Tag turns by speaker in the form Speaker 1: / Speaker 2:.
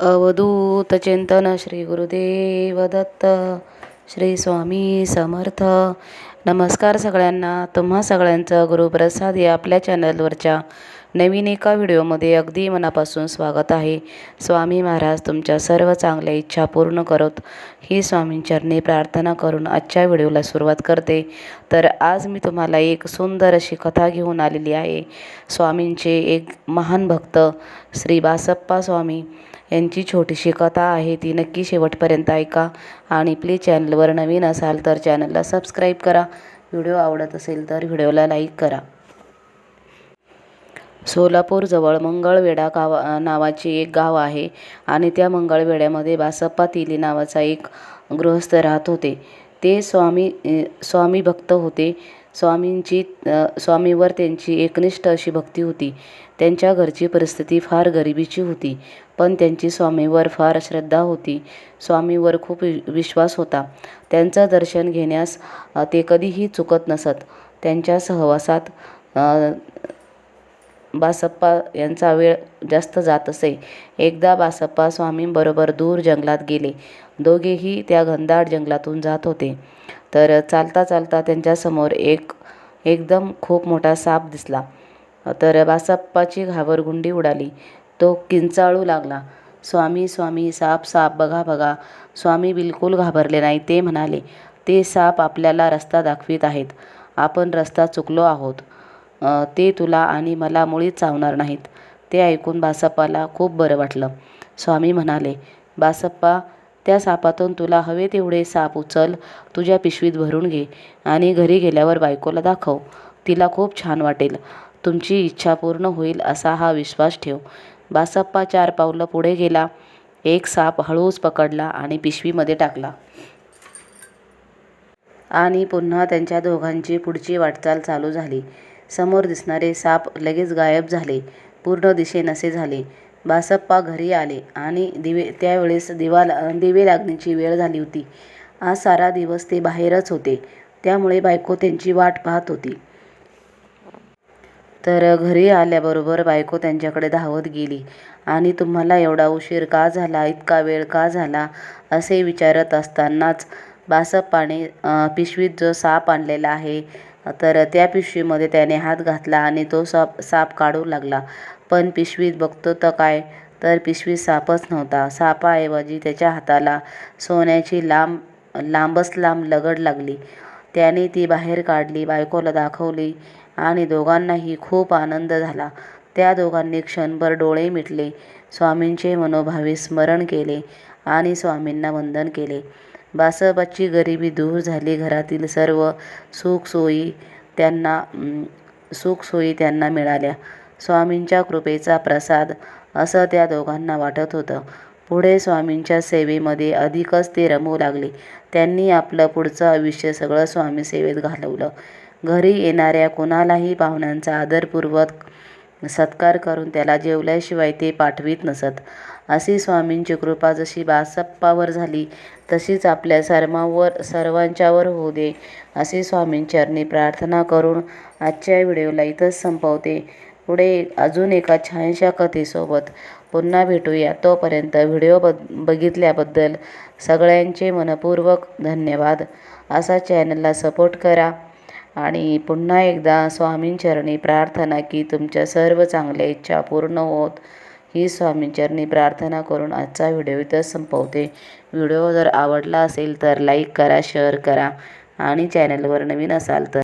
Speaker 1: अवधूत चिंतन श्री गुरुदेव दत्त श्री स्वामी समर्थ. नमस्कार सगळ्यांना. तुम्हा सगळ्यांचं गुरुप्रसाद या आपल्या चॅनलवरच्या नवीन एका व्हिडिओमध्ये अगदी मनापासून स्वागत आहे. स्वामी महाराज तुमच्या सर्व चांगल्या इच्छा पूर्ण करत. ही स्वामींचरणी प्रार्थना करून आजच्या व्हिडिओला सुरुवात करते. तर आज मी तुम्हाला एक सुंदर अशी कथा घेऊन आलेली आहे. स्वामींचे एक महान भक्त श्री बासप्पा स्वामी यांची छोटीशी कथा आहे ती नक्की शेवटपर्यंत ऐका. आणि प्लीज चॅनलवर नवीन असाल तर चॅनलला सबस्क्राईब करा. व्हिडिओ आवडत असेल तर व्हिडिओला लाईक करा. सोलापूरजवळ मंगळवेढा गावा नावाचे एक गाव आहे आणि त्या मंगळवेड्यामध्ये बासप्पा तिली नावाचा एक गृहस्थ राहत होते. ते स्वामी स्वामी भक्त होते. स्वामींची स्वामीवर त्यांची एकनिष्ठ अशी भक्ती होती. त्यांच्या घरची परिस्थिती फार गरिबीची होती पण त्यांची स्वामीवर फार श्रद्धा होती. स्वामीवर खूप विश्वास होता. त्यांचं दर्शन घेण्यास ते कधीही चुकत नसत. त्यांच्या सहवासात बासप्पा यांचा वेळ जास्त जात असे. एकदा बासप्पा स्वामींबरोबर दूर जंगलात गेले. दोघेही त्या घनदाट जंगलातून जात होते. तर चालता चालता त्यांच्यासमोर एक एकदम खूप मोठा साप दिसला. तर बासप्पाची घाबरगुंडी उडाली. तो किंचाळू लागला. स्वामी स्वामी साप साप बघा बघा. स्वामी बिलकुल घाबरले नाही ते म्हणाले ते साप आपल्याला रस्ता दाखवित आहेत. आपण रस्ता चुकलो आहोत. ते तुला आणि मला मुळीच चावणार नाहीत. ते ऐकून बासप्पाला खूप बरं वाटलं. स्वामी म्हणाले बासप्पा त्या सापातून तुला हवे तेवढे साप उचल तुझ्या पिशवीत भरून घे आणि घरी गेल्यावर बायकोला दाखव. तिला खूप छान वाटेल. तुमची इच्छा पूर्ण होईल असा हा विश्वास ठेव. बासप्पा चार पावलं पुढे गेला. एक साप हळूच पकडला आणि पिशवीमध्ये टाकला. आणि पुन्हा त्यांच्या दोघांची पुढची वाटचाल चालू झाली. समोर दिसणारे साप लगेच गायब झाले. पूर्ण दिशेनसे झाले. बासप्पा घरी आले आणि दिवे त्यावेळेस दिवा दिवे लागण्याची वेळ झाली होती. आज सारा दिवस ते बाहेरच होते. त्यामुळे बायको त्यांची वाट पाहत होती. तर घरी आल्याबरोबर बायको त्यांच्याकडे धावत गेली. आणि तुम्हाला एवढा उशीर का झाला? इतका वेळ का झाला? असे विचारत असतानाच बासप्पाने पिशवीत जो साप आणलेला आहे तर त्या पिशवीमध्ये त्याने हात घातला आणि तो साप साप काढू लागला. पण पिशवीत बघतो तर काय? तर पिशवीत सापच नव्हता. सापाऐवजी त्याच्या हाताला सोन्याची लांब लांबच लांब लगड लागली. त्याने ती बाहेर काढली बायकोला दाखवली आणि दोघांनाही खूप आनंद झाला. त्या दोघांनी क्षणभर डोळे मिटले. स्वामींचे मनोभावे स्मरण केले आणि स्वामींना वंदन केले. बासबाची गरिबी दूर झाली. घरातील सर्व सुखसोयी त्यांना सुखसोयी त्यांना मिळाल्या. स्वामींच्या कृपेचा प्रसाद असं त्या दोघांना वाटत होतं. पुढे स्वामींच्या सेवेमध्ये अधिकच ते रमू लागले. त्यांनी आपलं पुढचं आयुष्य सगळं स्वामी सेवेत घालवलं. घरी येणाऱ्या कोणालाही पाहुण्यांचा आदरपूर्वक सत्कार करून त्याला जेवल्याशिवाय ते पाठवीत नसत. अशी स्वामींची कृपा जशी बासप्पावर झाली तशीच आपल्या सर्वांवर सर्वांच्यावर होऊ दे अशी स्वामींचरणी प्रार्थना करून आजच्या व्हिडिओला इथंच संपवते. पुढे अजून एका छानशा कथेसोबत पुन्हा भेटूया. तोपर्यंत व्हिडिओ ब बघितल्याबद्दल सगळ्यांचे मनपूर्वक धन्यवाद. असा चॅनलला सपोर्ट करा. आणि पुन्हा एकदा स्वामींचरणी प्रार्थना की तुमच्या सर्व चांगल्या इच्छा पूर्ण होत. ही स्वामींचरणी प्रार्थना करून आजचा व्हिडिओ इथं संपवते. व्हिडिओ जर आवडला असेल तर लाईक करा शेअर करा आणि चॅनलवर नवीन असाल तर